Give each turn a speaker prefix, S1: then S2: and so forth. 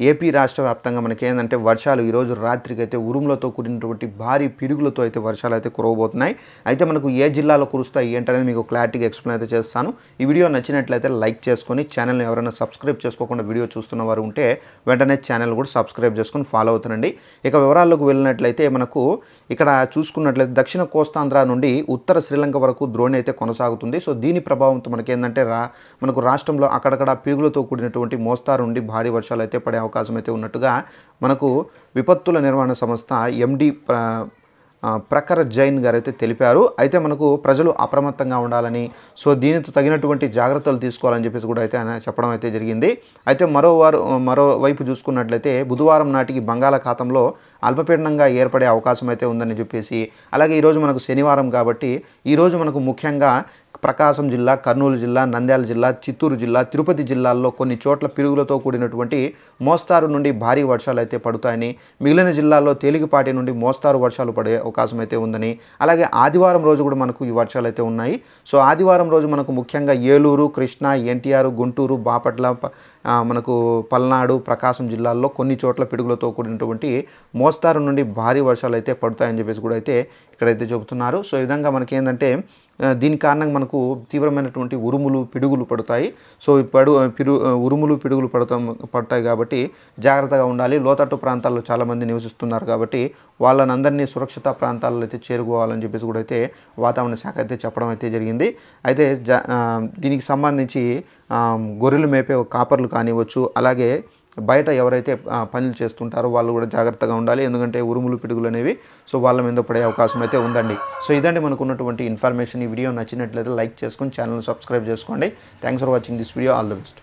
S1: AP రాష్ట్ర వ్యాప్తంగా మనకి ఏంటంటే వర్షాలు ఈరోజు రాత్రికి అయితే ఉరుములతో కూడినటువంటి భారీ పిడుగులతో అయితే వర్షాలు అయితే కురవబోతున్నాయి. అయితే మనకు ఏ జిల్లాలో కురుస్తాయి ఏంటనేది మీకు క్లారిటీగా ఎక్స్ప్లెయిన్ అయితే చేస్తాను. ఈ వీడియో నచ్చినట్లయితే లైక్ చేసుకొని ఛానల్ని ఎవరైనా సబ్స్క్రైబ్ చేసుకోకుండా వీడియో చూస్తున్న వారు ఉంటే వెంటనే ఛానల్ కూడా సబ్స్క్రైబ్ చేసుకొని ఫాలో అవుతానండి ఇక వివరాల్లోకి వెళ్ళినట్లయితే మనకు ఇక్కడ చూసుకున్నట్లయితే దక్షిణ కోస్తాంధ్ర నుండి ఉత్తర శ్రీలంక వరకు ద్రోణి అయితే కొనసాగుతుంది. సో దీని ప్రభావంతో మనకి ఏంటంటే రా మనకు రాష్ట్రంలో అక్కడక్కడ పీగులతో కూడినటువంటి మోస్తారు నుండి భారీ వర్షాలు అయితే పడే అవకాశం అయితే ఉన్నట్టుగా మనకు విపత్తుల నిర్వహణ సంస్థ ఎండి ప్రఖర్ జైన్ గారు అయితే తెలిపారు. అయితే మనకు ప్రజలు అప్రమత్తంగా ఉండాలని సో దీనితో తగినటువంటి జాగ్రత్తలు తీసుకోవాలని చెప్పేసి కూడా అయితే ఆయన చెప్పడం అయితే జరిగింది. అయితే మరోవారు మరోవైపు చూసుకున్నట్లయితే బుధవారం నాటికి బంగాళాఖాతంలో అల్పపీడనంగా ఏర్పడే అవకాశం అయితే ఉందని చెప్పేసి అలాగే ఈరోజు మనకు శనివారం కాబట్టి ఈరోజు మనకు ముఖ్యంగా ప్రకాశం జిల్లా కర్నూలు జిల్లా నంద్యాల జిల్లా చిత్తూరు జిల్లా తిరుపతి జిల్లాల్లో కొన్ని చోట్ల పిడుగులతో కూడినటువంటి మోస్తారు నుండి భారీ వర్షాలు అయితే పడుతాయని మిగిలిన జిల్లాల్లో తేలికపాటి నుండి మోస్తారు వర్షాలు పడే అవకాశం అయితే ఉందని అలాగే ఆదివారం రోజు కూడా మనకు ఈ వర్షాలు అయితే ఉన్నాయి. సో ఆదివారం రోజు మనకు ముఖ్యంగా ఏలూరు కృష్ణా ఎన్టీఆర్ గుంటూరు బాపట్ల మనకు పల్నాడు ప్రకాశం జిల్లాల్లో కొన్ని చోట్ల పిడుగులతో కూడినటువంటి మోస్తారు నుండి భారీ వర్షాలు అయితే పడతాయని చెప్పేసి కూడా అయితే ఇక్కడైతే చెబుతున్నారు. సో ఈ విధంగా మనకి ఏంటంటే దీని కారణంగా మనకు తీవ్రమైనటువంటి ఉరుములు పిడుగులు పడతాయి. సో పడు పిడు ఉరుములు పిడుగులు పడతాం పడతాయి కాబట్టి జాగ్రత్తగా ఉండాలి. లోతట్టు ప్రాంతాల్లో చాలామంది నివసిస్తున్నారు కాబట్టి వాళ్ళనందరినీ సురక్షిత ప్రాంతాల్లో అయితే చేరుకోవాలని చెప్పేసి కూడా అయితే వాతావరణ శాఖ అయితే చెప్పడం అయితే జరిగింది. అయితే జా దీనికి సంబంధించి గొర్రెలు మేపే కాపర్లు కానివ్వచ్చు అలాగే బయట ఎవరైతే పనులు చేస్తుంటారో వాళ్ళు కూడా జాగ్రత్తగా ఉండాలి. ఎందుకంటే ఉరుములు పిడుగులు అనేవి సో వాళ్ళ మీద పడే అవకాశం అయితే ఉందండి. సో ఇదండి మనకు ఉన్నటువంటి ఇన్ఫర్మేషన్. ఈ వీడియో నచ్చినట్లయితే లైక్ చేసుకొని ఛానల్ సబ్స్క్రైబ్ చేసుకోండి. Thanks for watching this video all the best